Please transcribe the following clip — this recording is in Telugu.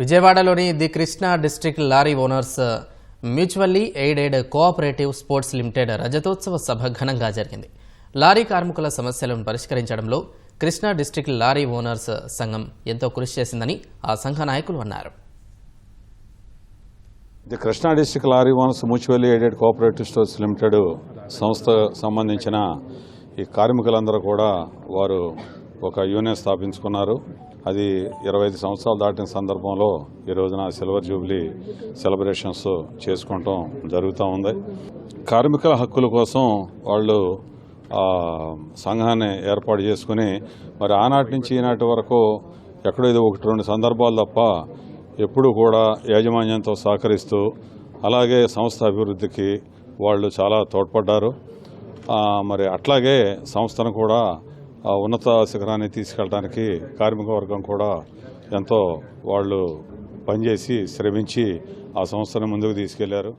విజయవాడలోని the Krishna district lorry owners mutually aided cooperative sports limited రజతోత్సవ సభ ఘనంగా జరిగింది. లారీ కార్మికుల సమస్యలను పరిష్కరించడంలో కృష్ణా డిస్ట్రిక్ట్ లారీ ఓనర్స్ సంఘం ఎంతో కృషి చేసిందని ఆ సంఘ నాయకులు అన్నారు. The Krishna district lorry owners mutually aided cooperative stores limited సంస్థ సంబంధించిన ఈ కార్మికులందరూ కూడా వారు ఒక యూనియన్ స్థాపించుకున్నారు. అది ఇరవై ఐదు సంవత్సరాలు దాటిన సందర్భంలో ఈ రోజున సిల్వర్ జూబ్లీ సెలబ్రేషన్స్ చేసుకోవటం జరుగుతూ ఉంది. కార్మికుల హక్కుల కోసం వాళ్ళు సంఘాన్ని ఏర్పాటు చేసుకుని మరి ఆనాటి నుంచి ఈనాటి వరకు ఎక్కడో ఇది ఒకటి రెండు సందర్భాలు తప్ప ఎప్పుడూ కూడా యాజమాన్యంతో సహకరిస్తూ అలాగే సంస్థ అభివృద్ధికి వాళ్ళు చాలా తోడ్పడ్డారు. మరి అట్లాగే సంస్థను కూడా ఉన్నత శిఖరాన్ని తీసుకెళ్ళడానికి కార్మిక వర్గం కూడా ఎంతో వాళ్ళు పనిచేసి శ్రమించి ఆ సంస్థను ముందుకు తీసుకెళ్ళారు.